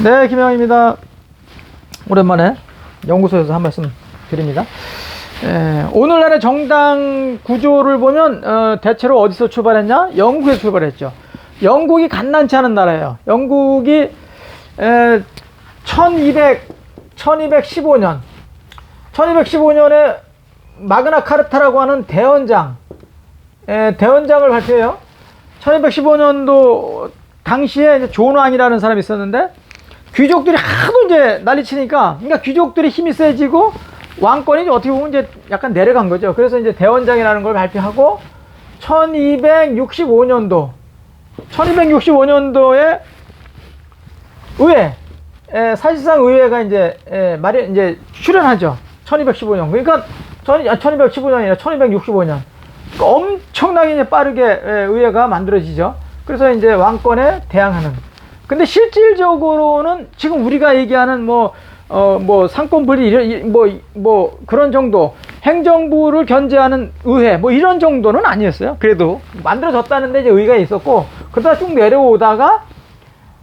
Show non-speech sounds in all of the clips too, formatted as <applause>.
네, 김영입니다. 오랜만에 연구소에서 한 말씀 드립니다. 에, 오늘날의 정당 구조를 보면 어, 대체로 어디서 출발했냐? 영국에서 출발했죠. 영국이 갓난치 않은 나라예요. 영국이 에, 1200, 1215년, 1215년에 마그나 카르타라고 하는 대헌장, 에, 대헌장을 발표해요. 1215년도 당시에 이제 존 왕이라는 사람이 있었는데 귀족들이 하도 이제 난리치니까 그러니까 귀족들이 힘이 세지고 왕권이 이제 어떻게 보면 이제 약간 내려간 거죠. 그래서 이제 대원장이라는 걸 발표하고 1265년도 1265년도에 의회 에, 사실상 의회가 이제 에, 말이 이제 출연하죠. 1215년. 그러니까 1215년이 아니라 1265년. 그러니까 엄청나게 이제 빠르게 에, 의회가 만들어지죠. 그래서 이제 왕권에 대항하는. 근데 실질적으로는 지금 우리가 얘기하는 뭐, 어, 뭐 상권 분리, 뭐, 뭐 그런 정도, 행정부를 견제하는 의회, 뭐 이런 정도는 아니었어요. 그래도 만들어졌다는데 이제 의회가 있었고, 그러다 쭉 내려오다가,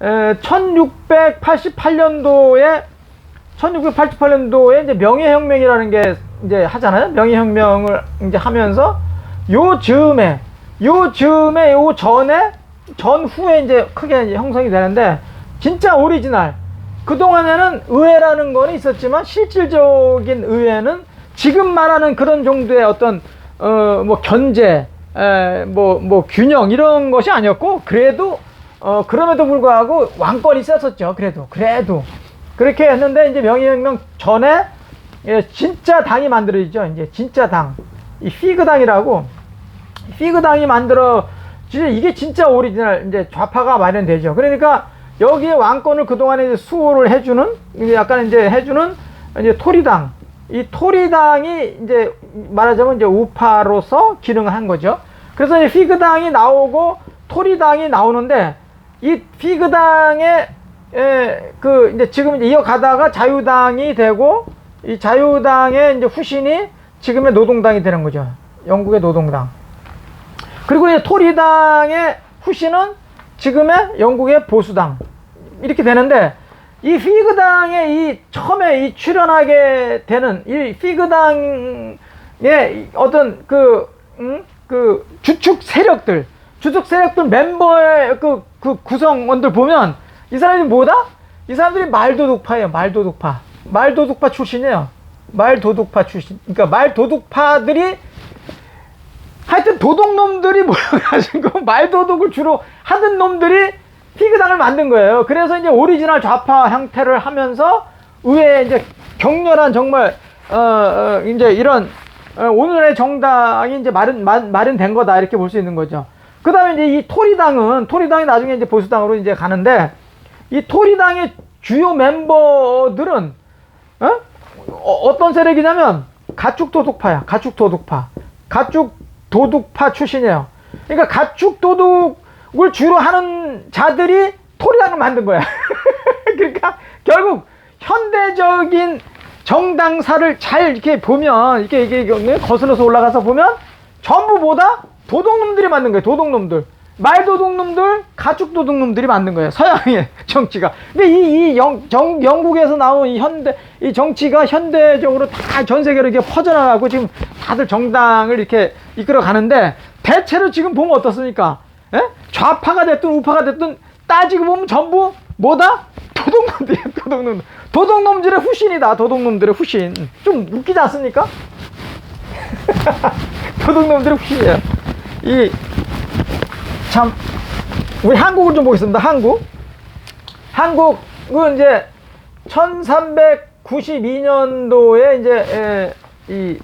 에, 1688년도에 1688년도에 이제 명예혁명이라는 게 이제 하잖아요. 명예혁명을 이제 하면서 요 즈음에 요 즈음에 요 전에 전후에 이제 크게 이제 형성이 되는데 진짜 오리지널. 그동안에는 의회라는 거는 있었지만 실질적인 의회는 지금 말하는 그런 정도의 어떤 어 뭐 견제 뭐뭐 뭐 균형 이런 것이 아니었고 그래도 어 그럼에도 불구하고 왕권이 셌었죠. 그래도 그래도. 그렇게 했는데 이제 명예혁명 전에 예, 진짜 당이 만들어지죠. 이제 진짜 당이 피그당이라고. 피그당이 만들어 진짜 이게 진짜 오리지널 이제 좌파가 마련되죠. 그러니까 여기에 왕권을 그동안에 이제 수호를 해주는 약간 이제 해주는 이제 토리당 이 토리당이 이제 말하자면 이제 우파로서 기능을 한 거죠. 그래서 이제 피그당이 나오고 토리당이 나오는데 이 피그당의 에, 그 이제 지금 이제 이어가다가 자유당이 되고 이 자유당의 이제 후신이 지금의 노동당이 되는 거죠. 영국의 노동당. 그리고 이제 토리당의 후신은 지금의 영국의 보수당. 이렇게 되는데 이 피그당의 이 처음에 이 출연하게 되는 이 피그당의 어떤 그, 음? 그 주축 세력들 주축 세력들 멤버의 그, 그 구성원들 보면 이 사람들이 뭐다? 이 사람들이 말도둑파예요. 말도둑파. 말도둑파 출신이에요. 말도둑파 출신. 그러니까 말도둑파들이 하여튼 도둑놈들이 <laughs> 모여가지고 말도둑을 주로 하던 놈들이 피그당을 만든 거예요. 그래서 이제 오리지널 좌파 형태를 하면서 의회에 이제 격렬한 정말 어, 어 이제 이런 어, 오늘의 정당이 이제 마련 마, 마련 된 거다 이렇게 볼 수 있는 거죠. 그다음에 이제 이 토리당은 토리당이 나중에 이제 보수당으로 이제 가는데 이 토리당의 주요 멤버들은 어? 어떤 세력이냐면 가축 도둑파야. 가축 도둑파. 가축 도둑파 출신이에요. 그러니까 가축 도둑을 주로 하는 자들이 토리당을 만든 거야. <laughs> 그러니까 결국 현대적인 정당사를 잘 이렇게 보면 이렇게 이게 거슬러서 올라가서 보면 전부 뭐다 도둑놈들이 만든 거예요. 도둑놈들. 말도둑놈들, 가축도둑놈들이 만든 거예요. 서양의 <laughs> 정치가. 근데 이, 이 영, 정, 영국에서 나온 이 현대, 이 정치가 현대적으로 다 전 세계로 이렇게 퍼져나가고 지금 다들 정당을 이렇게 이끌어 가는데 대체로 지금 보면 어떻습니까? 에? 좌파가 됐든 우파가 됐든 따지고 보면 전부 뭐다? 도둑놈들이야, 도둑놈. 도둑놈들의 후신이다, 도둑놈들의 후신. 좀 웃기지 않습니까? <laughs> 도둑놈들의 후신이에요. 이, 참 우리 한국을 좀 보겠습니다. 한국. 한국은 이제 1392년도에 이제 에, 이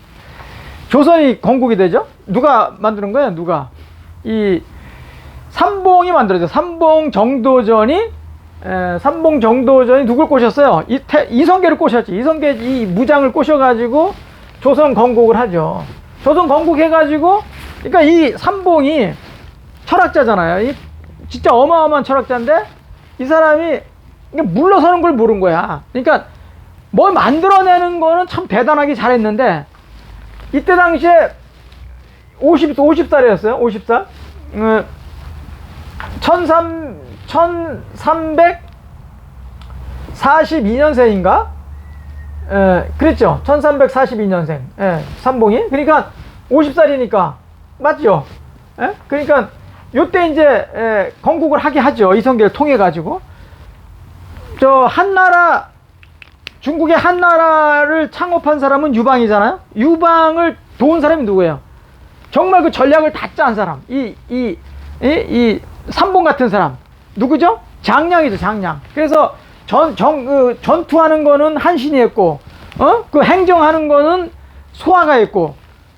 조선이 건국이 되죠. 누가 만드는 거예요? 누가? 이 삼봉이 만들어져. 삼봉 정도전이 에, 삼봉 정도전이 누굴 꼬셨어요? 이, 태, 이성계를 꼬셨지. 이성계 이 무장을 꼬셔가지고 조선 건국을 하죠. 조선 건국해가지고 그러니까 이 삼봉이 철학자잖아요. 이 진짜 어마어마한 철학자인데 이 사람이 물러서는 걸 모른 거야. 그러니까 뭘 만들어내는 거는 참 대단하게 잘했는데 이때 당시에 50, 50살이었어요. 50살. 음, 1300, 1300 1342년생인가? 에, 그랬죠. 1342년생. 예, 삼봉이. 그러니까 50살이니까. 맞죠? 예? 그러니까 요때 이제 에, 건국을 하게 하죠. 이성계를 통해 가지고. 저 한나라 중국의 한 나라를 창업한 사람은 유방이잖아요. 유방을 도운 사람이 누구예요? 정말 그 전략을 다 짠 사람. 이, 이, 이, 이 삼봉 같은 사람. 누구죠? 장량이죠, 장량. 그래서 전, 정, 그, 전투하는 거는 한신이 했고, 어? 그 행정하는 거는 소화가 했고,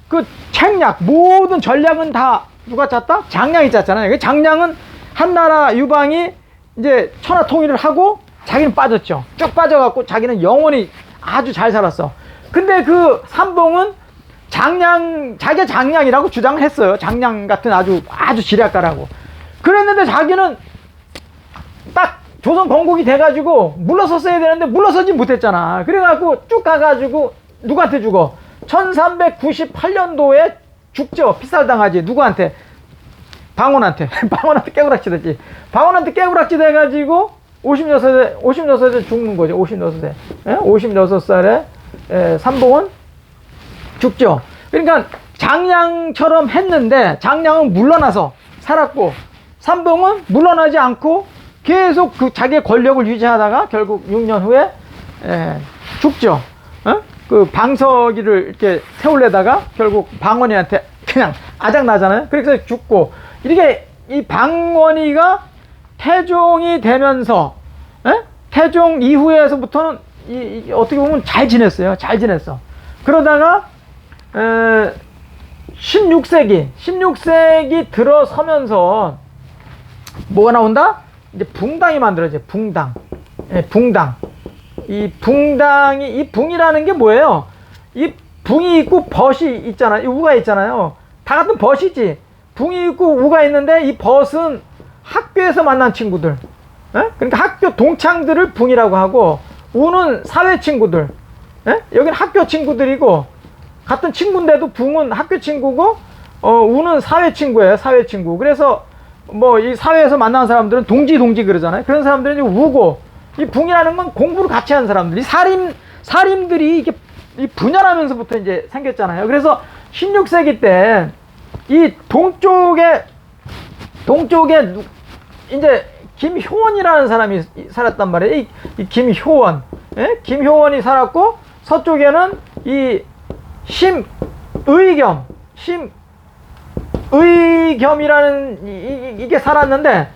그 책략, 모든 전략은 다 누가 짰다? 장량이 짰잖아요. 그 장량은 한 나라 유방이 이제 천하 통일을 하고 자기는 빠졌죠. 쭉 빠져갖고 자기는 영원히 아주 잘 살았어. 근데 그 삼봉은 장량, 자기가 장량이라고 주장을 했어요. 장량 같은 아주, 아주 지략가라고. 그랬는데 자기는 딱 조선 건국이 돼가지고 물러섰어야 되는데 물러서지 못했잖아. 그래갖고 쭉 가가지고 누구한테 죽어? 1398년도에 죽죠. 피살당하지. 누구한테? 방원한테. <laughs> 방원한테 깨구락치됐지. 방원한테 깨구락치 돼가지고 56세, 56세 죽는 거죠. 56세. 예? 56살에 에, 삼봉은 죽죠. 그러니까 장량처럼 했는데 장량은 물러나서 살았고 삼봉은 물러나지 않고 계속 그 자기의 권력을 유지하다가 결국 6년 후에 에, 죽죠. 어? 그 방석이를 이렇게 세울래다가 결국 방원이한테 그냥 아작 나잖아요. 그래서 죽고 이렇게 이 방원이가 태종이 되면서 에? 태종 이후에서부터는 이, 이 어떻게 보면 잘 지냈어요. 잘 지냈어. 그러다가 에, 16세기 16세기 들어서면서 뭐가 나온다? 이제 붕당이 만들어져. 붕당. 예, 붕당. 이 붕당이 이 붕이라는 게 뭐예요? 이 붕이 있고 벗이 있잖아요. 이 우가 있잖아요. 다 같은 벗이지. 붕이 있고 우가 있는데 이 벗은 학교에서 만난 친구들. 예? 그러니까 학교 동창들을 붕이라고 하고 우는 사회 친구들. 예? 여기는 학교 친구들이고 같은 친구인데도 붕은 학교 친구고 어 우는 사회 친구예요. 사회 친구. 그래서 뭐 이 사회에서 만나는 사람들은 동지 동지 그러잖아요. 그런 사람들은 이제 우고 이 붕이라는 건 공부를 같이 하는 사람들. 이 사림 사림들이 이게 이 분열하면서부터 이제 생겼잖아요. 그래서 16세기 때 이 동쪽에 동쪽에 누- 이제 김효원이라는 사람이 살았단 말이에요. 이, 이 김효원, 예? 김효원이 살았고 서쪽에는 이 심의겸, 심의겸이라는 이, 이, 게 살았는데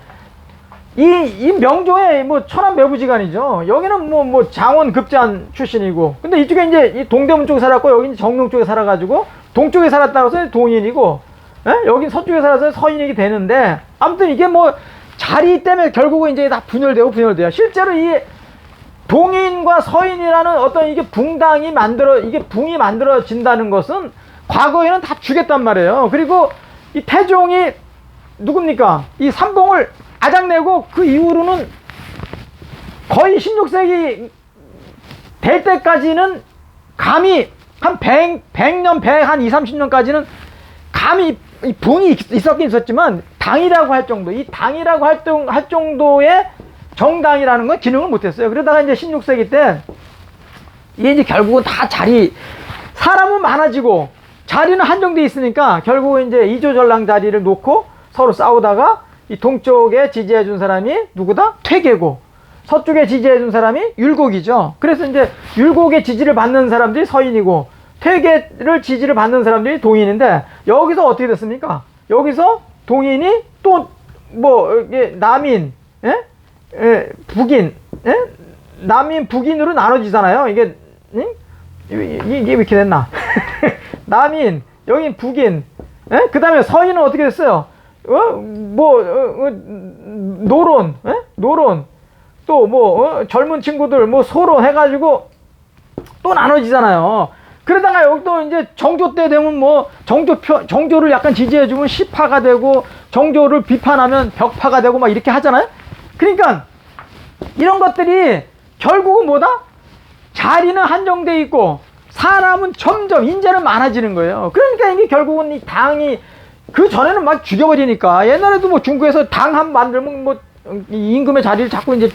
이, 이 명조의 뭐 천안 매부지간이죠. 여기는 뭐, 뭐 장원 급잔 출신이고. 근데 이쪽에 이제 이 동대문 쪽에 살았고, 여기 이제 정릉 쪽에 살아가지고, 동쪽에 살았다고 해서 동인이고, 예? 여긴 서쪽에 살아서 서인이 되는데, 아무튼 이게 뭐 자리 때문에 결국은 이제 다 분열되고 분열돼요. 실제로 이 동인과 서인이라는 어떤 이게 붕당이 만들어, 이게 붕이 만들어진다는 것은 과거에는 다 죽였단 말이에요. 그리고 이 태종이 누굽니까? 이 삼봉을 아작내고 그 이후로는 거의 16세기 될 때까지는 감히 한 100, 100년, 100, 한 2, 30년까지는 감히 이 붕이 있- 있었긴 있었지만 당이라고 할 정도, 이 당이라고 할, 정- 할 정도의 정당이라는 건 기능을 못했어요. 그러다가 이제 16세기 때 이게 이제 결국은 다 자리 사람은 많아지고 자리는 한정돼 있으니까 결국은 이제 이조전랑 자리를 놓고 서로 싸우다가 이 동쪽에 지지해 준 사람이 누구다? 퇴계고 서쪽에 지지해 준 사람이 율곡이죠. 그래서 이제 율곡의 지지를 받는 사람들이 서인이고 퇴계를 지지를 받는 사람들이 동인인데 여기서 어떻게 됐습니까? 여기서 동인이 또 뭐 남인, 예? 예, 북인, 예? 남인, 북인으로 나눠지잖아요. 이게 이- 이게 왜 이렇게 됐나? <laughs> 남인, 여긴 북인, 예? 그 다음에 서인은 어떻게 됐어요? 어? 뭐, 어, 어, 노론, 예? 노론, 또 뭐, 어? 젊은 친구들, 뭐, 소론 해가지고 또 나눠지잖아요. 그러다가 여기 또 이제 정조 때 되면 뭐, 정조 표, 정조를 약간 지지해주면 시파가 되고, 정조를 비판하면 벽파가 되고 막 이렇게 하잖아요? 그러니까, 이런 것들이 결국은 뭐다? 자리는 한정돼 있고 사람은 점점 인재는 많아지는 거예요. 그러니까 이게 결국은 이 당이 그 전에는 막 죽여버리니까 옛날에도 뭐 중국에서 당 한 만들면 뭐이 임금의 자리를 자꾸 이제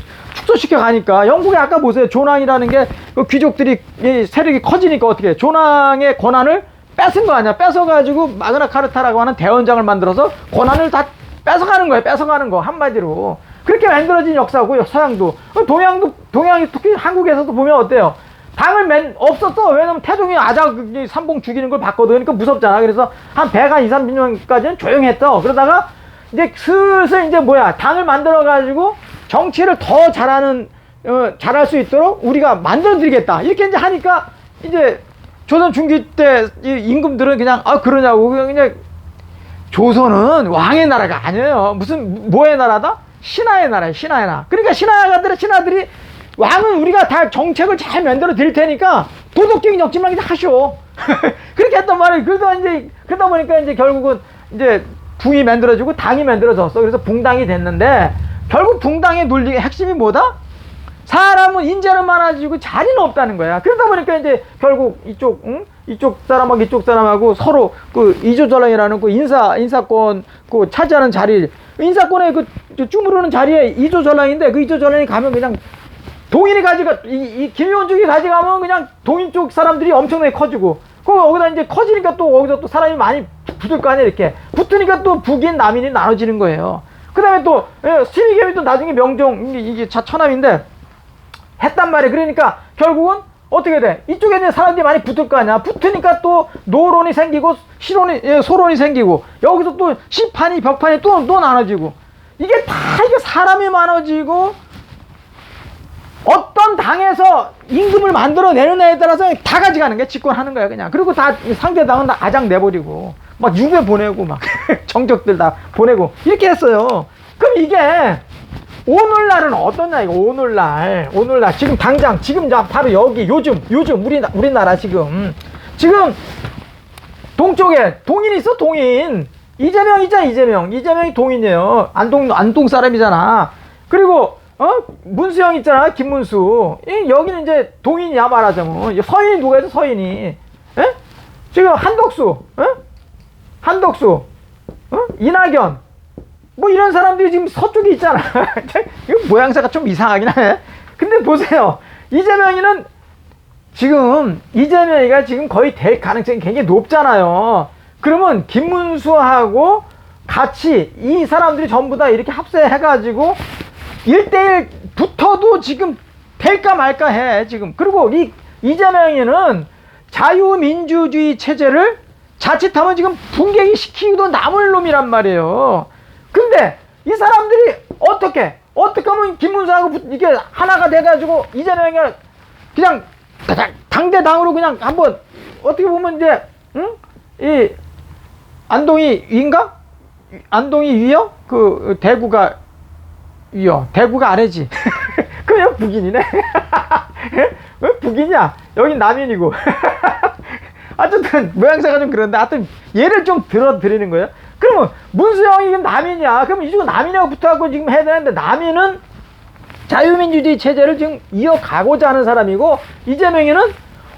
축소 압도시켜 가니까. 영국에 아까 보세요. 조낭이라는 게 그 귀족들이 이 세력이 커지니까 어떻게 해? 조낭의 권한을 뺏은 거 아니야? 뺏어가지고 마그나 카르타라고 하는 대원장을 만들어서 권한을 다 뺏어가는 거예요. 뺏어가는 거. 한마디로. 그렇게 만들어진 역사고 서양도. 동양도 동양이 특히 한국에서도 보면 어때요? 당을 맨 없었어. 왜냐면 태종이 아작 삼봉 죽이는 걸 봤거든. 그러니까 무섭잖아. 그래서 한 100, 한 2, 30년까지는 조용했어. 그러다가 이제 슬슬 이제 뭐야? 당을 만들어 가지고 정치를 더 잘하는 어, 잘할 수 있도록 우리가 만들어 드리겠다. 이렇게 이제 하니까 이제 조선 중기 때이 임금들은 그냥 아 그러냐고 그냥 그냥 조선은 왕의 나라가 아니에요. 무슨 뭐의 나라다? 신하의 나라야 신하의 나라. 그러니까 신하가들의 신하들이 왕은 우리가 다 정책을 잘 만들어 드릴 테니까 도덕적인 역지만 그냥 하쇼 <laughs> 그렇게 했단 말이에요. 그러다 이제 그러다 보니까 이제 결국은 이제 붕이 만들어지고 당이 만들어졌어. 그래서 붕당이 됐는데 결국 붕당의 논리의 핵심이 뭐다 사람은 인재는 많아지고 자리는 없다는 거야. 그러다 보니까 이제 결국 이쪽 응? 이쪽 사람하고 이쪽 사람하고 서로 그 이조전랑이라는 그 인사 인사권 그 차지하는 자리 인사권에 그 쭈무르는 자리에 이조전랑인데 그 이조전랑이 가면 그냥 동인이 가져가 이, 이 김효준이 가져가면 그냥 동인 쪽 사람들이 엄청나게 커지고 그 거기다 이제 커지니까 또 거기서 또 사람이 많이 붙을 거 아니야 이렇게 붙으니까 또 북인 남인이 나눠지는 거예요. 그다음에 또 예, 신의겸이 또 나중에 명종 이게, 이게 자 천함인데 했단 말이에요. 그러니까 결국은 어떻게 돼? 이쪽에 있는 사람들이 많이 붙을 거 아니야. 붙으니까 또 노론이 생기고 실론이 예, 소론이 생기고 여기서 또 시판이 벽판이 또 또 나눠지고 이게 다 이게 사람이 많아지고 어떤 당에서 임금을 만들어내는 애에 따라서 다 가져가는 게 집권하는 거야 그냥 그리고 다 상대 당은 다 아장 내버리고 막 유배 보내고 막 <laughs> 정적들 다 보내고 이렇게 했어요. 그럼 이게 오늘날은 어떠냐 이거 오늘날. 오늘날. 지금 당장 지금 자 바로 여기 요즘 요즘 우리 우리나라 지금. 지금 동쪽에 동인 있어 동인. 이재명 있잖아 이재명. 이재명이 동인이에요. 안동 안동 사람이잖아. 그리고 어? 문수영 있잖아 김문수. 이, 여기는 이제 동인이야 말하자면. 서인이 누가 있어 서인이? 에? 지금 한덕수 에? 한덕수 어? 이낙연 뭐 이런 사람들이 지금 서쪽에 있잖아 <laughs> 이거 모양새가 좀 이상하긴 하네 근데 보세요 이재명이는 지금 이재명이가 지금 거의 될 가능성이 굉장히 높잖아요. 그러면 김문수하고 같이 이 사람들이 전부 다 이렇게 합세해가지고 1대1 붙어도 지금 될까 말까 해, 지금. 그리고 이 이재명이는 자유민주주의 체제를 자칫하면 지금 붕괴 시키기도 남을 놈이란 말이에요. 근데 이 사람들이 어떻게, 어떻게 하면 김문수하고 붙- 이게 하나가 돼가지고 이재명이 그냥 당- 당대당으로 그냥 한번 어떻게 보면 이제 응? 이 안동이 위인가? 안동이 위요? 그 대구가 위요. 대구가 아래지. <laughs> 그왜 북인이네? 왜 북이냐? 여기 남인이고. <laughs> 어쨌든 모양새가 좀 그런데 하여튼 예를 좀 들어 드리는 거예요. 그러면 문수영이 지금 남인이야. 그럼 이쪽은 남인하고 붙어갖고 지금 해야 되는데 남인은 자유민주주의 체제를 지금 이어가고자 하는 사람이고 이재명이는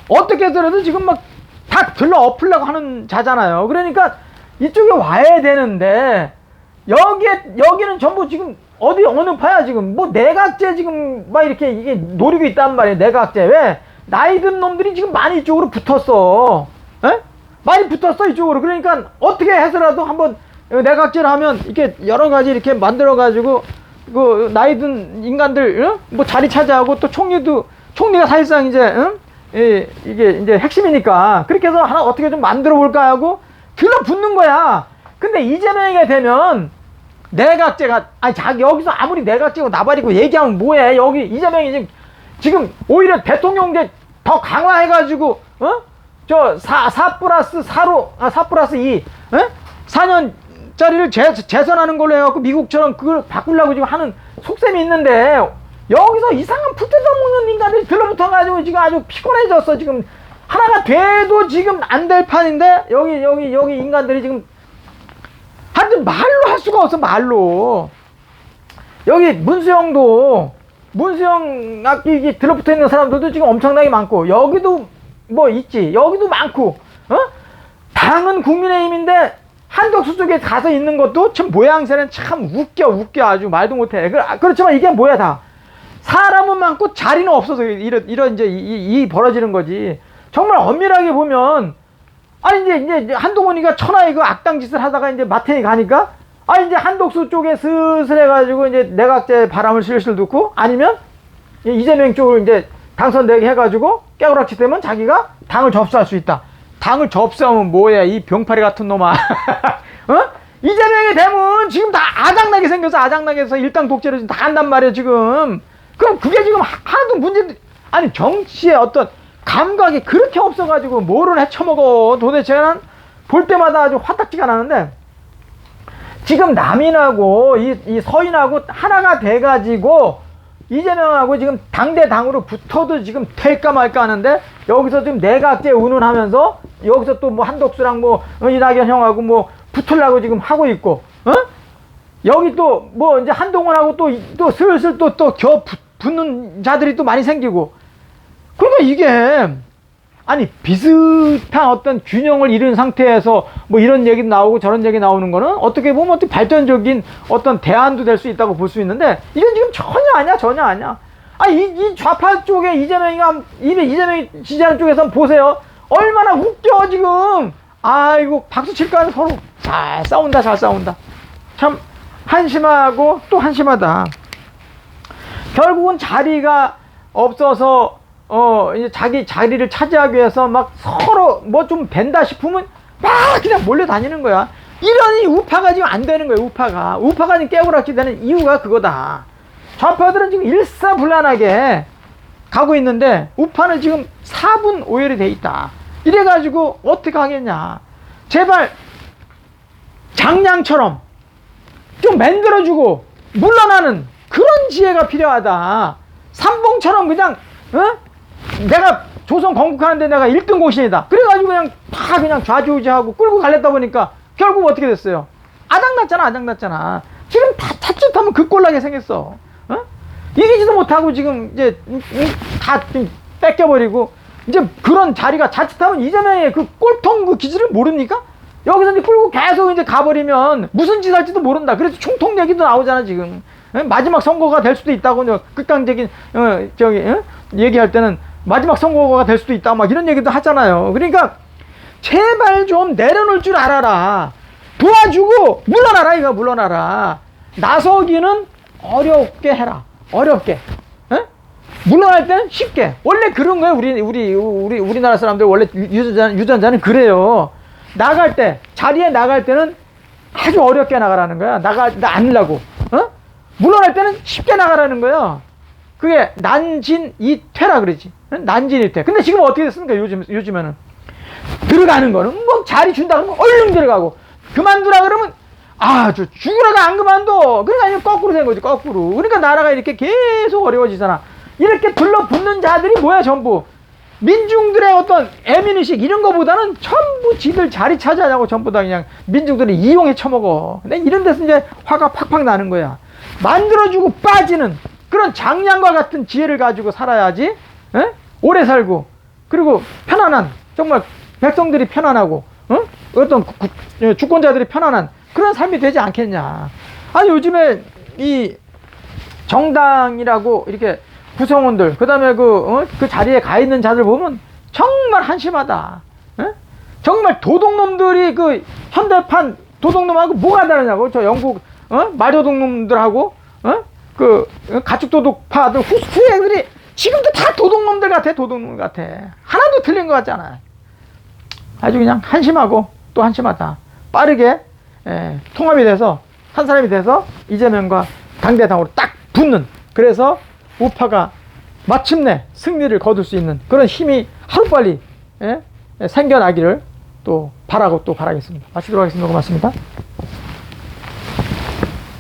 어떻게 해서라도 지금 막 다 들러 엎으려고 하는 자잖아요. 그러니까 이쪽에 와야 되는데 여기에 여기는 전부 지금 어디 어느 파야 지금 뭐 내각제 지금 막 이렇게 이게 노리고 있단 말이에요. 내각제 왜 나이 든 놈들이 지금 많이 이쪽으로 붙었어. 에? 많이 붙었어 이쪽으로. 그러니까 어떻게 해서라도 한번 내각제를 하면 이렇게 여러 가지 이렇게 만들어 가지고 그 나이 든 인간들 응? 뭐 자리 차지하고 또 총리도 총리가 사실상 이제 응? 이, 이게 이제 핵심이니까 그렇게 해서 하나 어떻게 좀 만들어 볼까 하고 들러 붙는 거야. 근데 이재명이 되면 내각제가 아니 자기 여기서 아무리 내각제고 나발이고 얘기하면 뭐해 여기 이재명이 지금 지금 오히려 대통령제 더 강화해가지고 어 저 4 4 플러스 4로 아 4 플러스 2 어? 4년짜리를 재, 재선하는 걸로 해갖고 미국처럼 그걸 바꾸려고 지금 하는 속셈이 있는데 여기서 이상한 풀 뜯어 먹는 인간들이 들러붙어가지고 지금 아주 피곤해졌어 지금 하나가 돼도 지금 안 될 판인데 여기 여기 여기 인간들이 지금 하여튼 말로 할 수가 없어 말로 여기 문수영도 문수영 이게 들러붙어 있는 사람들도 지금 엄청나게 많고 여기도 뭐 있지. 여기도 많고 어? 당은 국민의힘인데 한덕수 쪽에 가서 있는 것도 참 모양새는 참 웃겨 웃겨. 아주 말도 못해. 그, 그렇지만 이게 뭐야 다. 사람은 많고 자리는 없어서 이런 이런 이제 이, 이- 이 벌어지는 거지. 정말 엄밀하게 보면 아니 이제 이제 한동훈이가 천하의 그 악당 짓을 하다가 이제 마태에 가니까 아 이제 한독수 쪽에 슬슬 해가지고 이제 내각제 바람을 슬슬 듣고 아니면 이 이재명 쪽을 이제 당선되게 해가지고 깨우락치 되면 자기가 당을 접수할 수 있다. 당을 접수하면 뭐야 이 병파리 같은 놈아. <laughs> 어? 이재명이 되면 지금 다 아장나게 생겨서 아장나게 해서 일당 독재를 지금 다 한단 말이야 지금. 그럼 그게 지금 하- 하나도 문제 아니 정치의 어떤 감각이 그렇게 없어가지고 뭐를 헤쳐먹어 도대체는 볼 때마다 아주 화딱지가 나는데 지금 남인하고 이, 이 서인하고 하나가 돼가지고 이재명하고 지금 당대 당으로 붙어도 지금 될까 말까 하는데 여기서 지금 내각제 운운하면서 여기서 또 뭐 한덕수랑 뭐 어, 이낙연 형하고 뭐 붙으려고 지금 하고 있고 어? 여기 또 뭐 이제 한동훈하고 또 또 슬슬 또 또 겨 붙는 자들이 또 많이 생기고 그러니까 이게 아니 비슷한 어떤 균형을 잃은 상태에서 뭐 이런 얘기 나오고 저런 얘기 나오는 거는 어떻게 보면 어떻게 발전적인 어떤 대안도 될 수 있다고 볼 수 있는데 이건 지금 전혀 아니야 전혀 아니야. 아니 이, 이 좌파 쪽에 이재명이가 이미 이재명이 지지하는 한번 보세요. 얼마나 웃겨 지금. 아이고 박수 칠까 서로. 잘 싸운다 잘 싸운다. 참 한심하고 또 한심하다. 결국은 자리가 없어서 어 이제 자기 자리를 차지하기 위해서 막 서로 뭐좀 된다 싶으면 막 그냥 몰려다니는 거야. 이러니 우파가 지금 안 되는 거야. 우파가 우파가 지금 깨우락지 되는 이유가 그거다. 좌파들은 지금 일사불란하게 가고 있는데 우파는 지금 4분 오열이 돼 있다. 이래가지고 어떻게 하겠냐. 제발 장량처럼 좀 만들어주고 물러나는 그런 지혜가 필요하다. 삼봉처럼 그냥 어? 내가 조선 건국하는데 내가 1등 공신이다. 그래가지고 그냥 다 그냥 좌지우지하고 끌고 갈렸다 보니까 결국 어떻게 됐어요? 아장났잖아, 아장났잖아. 지금 다 자칫하면 그 꼴나게 생겼어. 어? 이기지도 못하고 지금 이제 다좀 뺏겨버리고 이제 그런 자리가 자칫하면 이재명의 그 꼴통 그 기질을 모릅니까? 여기서 이제 끌고 계속 이제 가버리면 무슨 짓 할지도 모른다. 그래서 총통 얘기도 나오잖아 지금. 예? 마지막 선거가 될 수도 있다고 이제 극단적인 어, 저기 어? 얘기할 때는 마지막 선거가 될 수도 있다 막 이런 얘기도 하잖아요. 그러니까 제발 좀 내려놓을 줄 알아라. 도와주고 물러나라 이거 물러나라. 나서기는 어렵게 해라. 어렵게. 예? 물러날 때는 쉽게. 원래 그런 거예요. 우리 우리 우리 우리나라 사람들 원래 유전자 유전자는 그래요. 나갈 때 자리에 나갈 때는 아주 어렵게 나가라는 거야. 나가 나 않으려고. 어? 물러날 때는 쉽게 나가라는 거야. 그게 난진 이퇴라 그러지. 응? 난진이퇴. 근데 지금 어떻게 됐습니까? 요즘 요즘에는 들어가는 거는 뭐 자리 준다 그러면 얼른 들어가고 그만두라 그러면 아 저 죽으라가 안 그만둬. 그러니까 아니면 거꾸로 된 거지 거꾸로. 그러니까 나라가 이렇게 계속 어려워지잖아. 이렇게 둘러붙는 자들이 뭐야 전부 민중들의 어떤 애민의식 이런 거보다는 전부 지들 자리 차지하자고 전부 다 그냥 민중들이 이용해 처먹어. 근데 이런 데서 이제 화가 팍팍 나는 거야. 만들어주고 빠지는 그런 장량과 같은 지혜를 가지고 살아야지 에? 오래 살고 그리고 편안한 정말 백성들이 편안하고 어? 어떤 구- 구- 예, 주권자들이 편안한 그런 삶이 되지 않겠냐. 아니 요즘에 이 정당이라고 이렇게 구성원들 그다음에 그, 어? 그 자리에 가 있는 자들 보면 정말 한심하다. 에? 정말 도둑놈들이 그 현대판 도둑놈하고 뭐가 다르냐고 저 영국 어? 마료도둑놈들하고 어? 그 어? 가축도둑파들 후- 후예들이 지금도 다 도둑놈들 같아 도둑놈 같아 하나도 틀린 것 같지 않아 아주 그냥 한심하고 또 한심하다 빠르게 예, 통합이 돼서 한 사람이 돼서 이재명과 당대당으로 딱 붙는 그래서 우파가 마침내 승리를 거둘 수 있는 그런 힘이 하루빨리 예, 생겨나기를 또 바라고 또 바라겠습니다. 마치도록 하겠습니다. 고맙습니다.